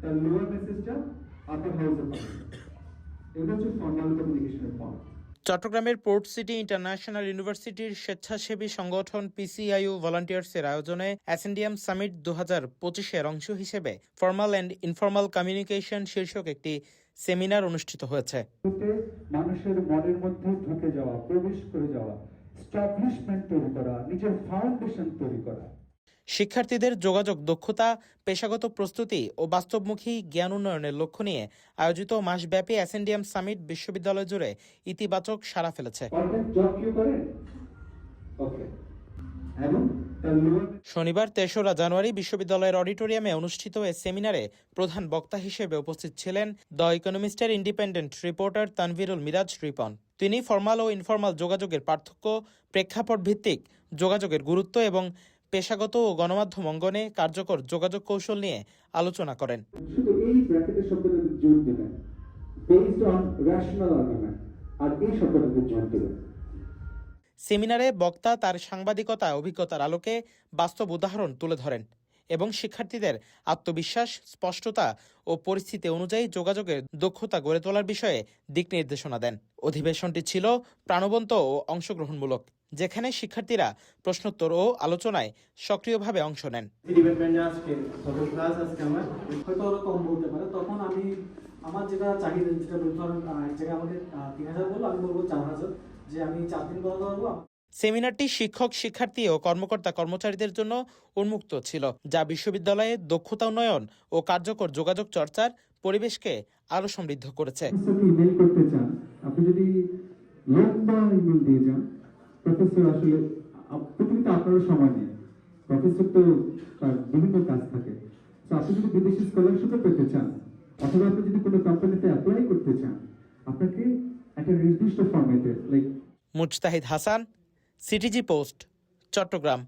তার লোয়ার মেসেজটা আপার হাউসে পাবে এটা হচ্ছে ফর্মাল কমিউনিকেশনের পয়েন্ট চট্টগ্রামের পোর্ট সিটি ইন্টারন্যাশনাল ইউনিভার্সিটির স্বেচ্ছাসেবী সংগঠন পিসিআইউ ভলান্টিয়ার্সের আয়োজনে অ্যাসেন্ডিয়াম সামিট দু হাজার পঁচিশের অংশ হিসেবে ফর্মাল অ্যান্ড ইনফর্মাল কমিউনিকেশন শীর্ষক একটি সেমিনার অনুষ্ঠিত হয়েছে। মানুষের মনের মধ্যে ঢুকে যাওয়া প্রবেশ করে যাওয়া স্টাবলিশমেন্ট তৈরি করা নিজের ফাউন্ডেশন তৈরি করা। শিক্ষার্থীদের যোগাযোগ দক্ষতা পেশাগত প্রস্তুতি ও বাস্তবমুখী জ্ঞান উন্নয়নের লক্ষ্য নিয়ে আয়োজিত মাসব্যাপী অ্যাসেন্ডিয়াম সামিট বিশ্ববিদ্যালয় জুড়ে ইতিবাচক সাড়া ফেলেছে। শনিবার তেসরা জানুয়ারি বিশ্ববিদ্যালয়ের অডিটোরিয়ামে অনুষ্ঠিত এ সেমিনারে প্রধান বক্তা হিসেবে উপস্থিত ছিলেন দ্য ইকোনমিস্টের ইন্ডিপেন্ডেন্ট রিপোর্টার তানভিরুল মিরাজ রিপন। তিনি ফর্মাল ও ইনফর্মাল যোগাযোগের পার্থক্য প্রেক্ষাপট ভিত্তিক যোগাযোগের গুরুত্ব এবং পেশাগত ও গণমাধ্যম অঙ্গনে কার্যকর যোগাযোগ কৌশল নিয়ে আলোচনা করেন। শুধু এই ব্র্যাকেটের শব্দটাতে জোর দেবেন। বেসড অন রেশনাল আর্গুমেন্ট আর এই শব্দটাতে জোর দেবেন। সেমিনারে বক্তা তার সাংবাদিকতা অভিজ্ঞতার আলোকে বাস্তব উদাহরণ তুলে ধরেন এবং শিক্ষার্থীদের আত্মবিশ্বাস স্পষ্টতা ও পরিস্থিতি অনুযায়ী যোগাযোগের দক্ষতা গড়ে তোলার বিষয়ে দিক নির্দেশনা দেন। অধিবেশনটি ছিল প্রাণবন্ত ও অংশগ্রহণমূলক। যেখানে শিক্ষার্থীরা প্রশ্নোত্তর ও আলোচনায় সক্রিয়ভাবে অংশ নেন। আমার আরও যেটা চাহিদা যেটা ধরেন এক জায়গায় আমাকে তিন হাজার বলল আমি বলব চার হাজার যে আমি চার দিন পারব সেমিনারটি শিক্ষক, শিক্ষার্থী ও কর্মকর্তা কর্মচারীদের জন্য উন্মুক্ত ছিল, যা বিশ্ববিদ্যালয়ে দক্ষতা উন্নয়ন ও কার্যকর যোগাযোগ চর্চার পরিবেশকে আরও সমৃদ্ধ করেছে। আপনি যদি লম্বা ইমেল দিয়ে যান প্রফেসর আসলে পৃথিবীতে আপনারও সময় নেই। প্রফেসর তো তার বিভিন্ন কাজ থাকে। তো আপনি যদি বিদেশি স্কলারশিপও পেতে চান, অথবা আপনি যদি কোনো কোম্পানিতে অ্যাপ্লাই করতে চান, আপনাকে একটা নির্দিষ্ট ফর্মেটে like Mujtahid Hasan, CTG post, Chattogram.